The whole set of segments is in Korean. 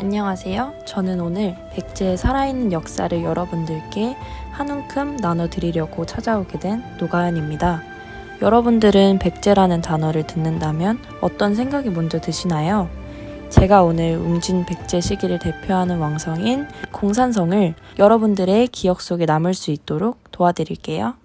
안녕하세요. 저는 오늘 백제의 살아있는 역사를 여러분들께 한 움큼 나눠드리려고 찾아오게 된 노가연입니다. 여러분들은 백제라는 단어를 듣는다면 어떤 생각이 먼저 드시나요? 제가 오늘 웅진 백제 시기를 대표하는 왕성인 공산성을 여러분들의 기억 속에 남을 수 있도록 도와드릴게요.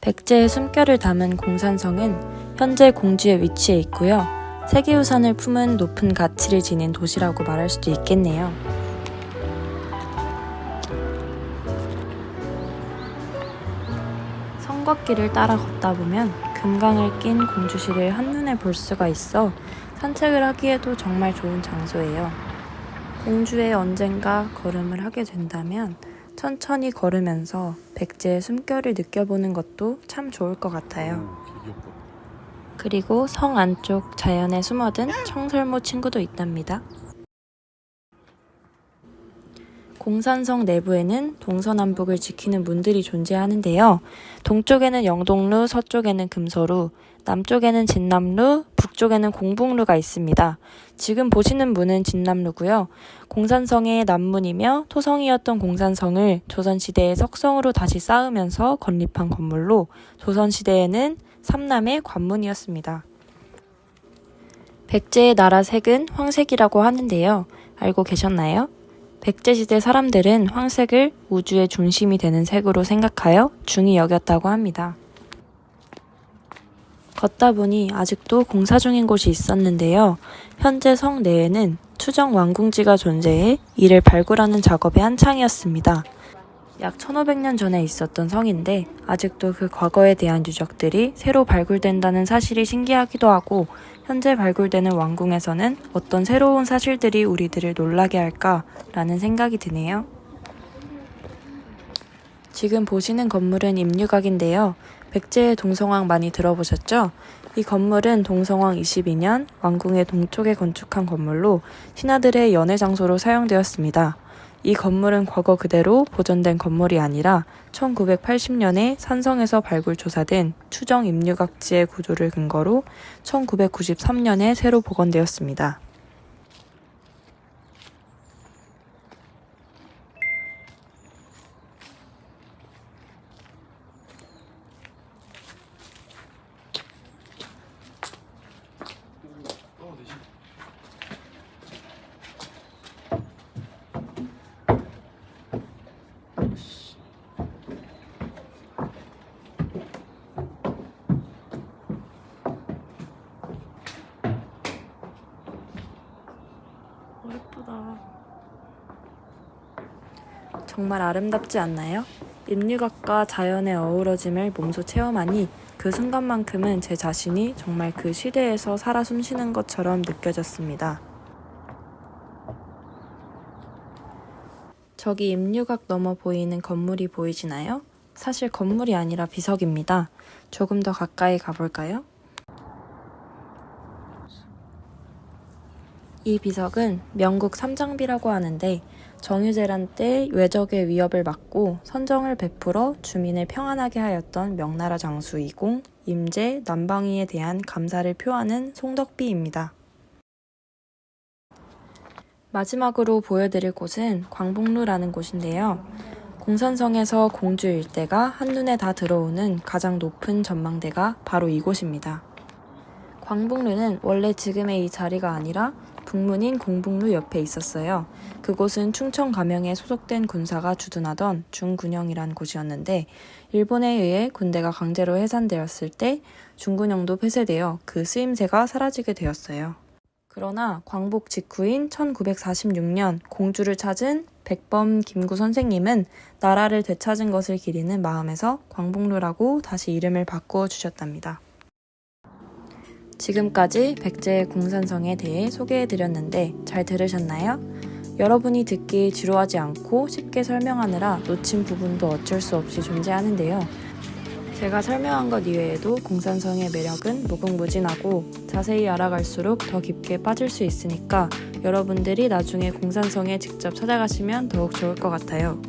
백제의 숨결을 담은 공산성은 현재 공주에 위치해 있고요. 세계유산을 품은 높은 가치를 지닌 도시라고 말할 수도 있겠네요. 성곽길을 따라 걷다 보면 금강을 낀 공주실을 한눈에 볼 수가 있어 산책을 하기에도 정말 좋은 장소예요. 공주에 언젠가 걸음을 하게 된다면 천천히 걸으면서 백제의 숨결을 느껴보는 것도 참 좋을 것 같아요. 그리고 성 안쪽 자연에 숨어든 청설모 친구도 있답니다. 공산성 내부에는 동서남북을 지키는 문들이 존재하는데요. 동쪽에는 영동루, 서쪽에는 금서루, 남쪽에는 진남루, 북쪽에는 공북루가 있습니다. 지금 보시는 문은 진남루고요. 공산성의 남문이며 토성이었던 공산성을 조선시대의 석성으로 다시 쌓으면서 건립한 건물로 조선시대에는 삼남의 관문이었습니다. 백제의 나라 색은 황색이라고 하는데요. 알고 계셨나요? 백제시대 사람들은 황색을 우주의 중심이 되는 색으로 생각하여 중히 여겼다고 합니다. 걷다 보니 아직도 공사 중인 곳이 있었는데요. 현재 성 내에는 추정 완궁지가 존재해 이를 발굴하는 작업의 한창이었습니다. 약 1500년 전에 있었던 성인데 아직도 그 과거에 대한 유적들이 새로 발굴된다는 사실이 신기하기도 하고 현재 발굴되는 왕궁에서는 어떤 새로운 사실들이 우리들을 놀라게 할까라는 생각이 드네요. 지금 보시는 건물은 임류각인데요. 백제의 동성왕 많이 들어보셨죠? 이 건물은 동성왕 22년 왕궁의 동쪽에 건축한 건물로 신하들의 연애 장소로 사용되었습니다. 이 건물은 과거 그대로 보존된 건물이 아니라 1980년에 산성에서 발굴 조사된 추정 임류각지의 구조를 근거로 1993년에 새로 복원되었습니다. 정말 아름답지 않나요? 인류각과 자연의 어우러짐을 몸소 체험하니 그 순간만큼은 제 자신이 정말 그 시대에서 살아 숨쉬는 것처럼 느껴졌습니다. 저기 임류각 넘어 보이는 건물이 보이시나요? 사실 건물이 아니라 비석입니다. 조금 더 가까이 가볼까요? 이 비석은 명국 삼장비라고 하는데 정유재란 때 외적의 위협을 막고 선정을 베풀어 주민을 평안하게 하였던 명나라 장수 이공, 임제, 남방위에 대한 감사를 표하는 송덕비입니다. 마지막으로 보여드릴 곳은 광복루라는 곳인데요. 공산성에서 공주 일대가 한눈에 다 들어오는 가장 높은 전망대가 바로 이곳입니다. 광복루는 원래 지금의 이 자리가 아니라 북문인 공북루 옆에 있었어요. 그곳은 충청 가명에 소속된 군사가 주둔하던 중군영이란 곳이었는데 일본에 의해 군대가 강제로 해산되었을 때 중군영도 폐쇄되어 그 쓰임새가 사라지게 되었어요. 그러나 광복 직후인 1946년 공주를 찾은 백범 김구 선생님은 나라를 되찾은 것을 기리는 마음에서 광복루라고 다시 이름을 바꾸어 주셨답니다. 지금까지 백제의 공산성에 대해 소개해드렸는데 잘 들으셨나요? 여러분이 듣기 지루하지 않고 쉽게 설명하느라 놓친 부분도 어쩔 수 없이 존재하는데요. 제가 설명한 것 이외에도 공산성의 매력은 무궁무진하고 자세히 알아갈수록 더 깊게 빠질 수 있으니까 여러분들이 나중에 공산성에 직접 찾아가시면 더욱 좋을 것 같아요.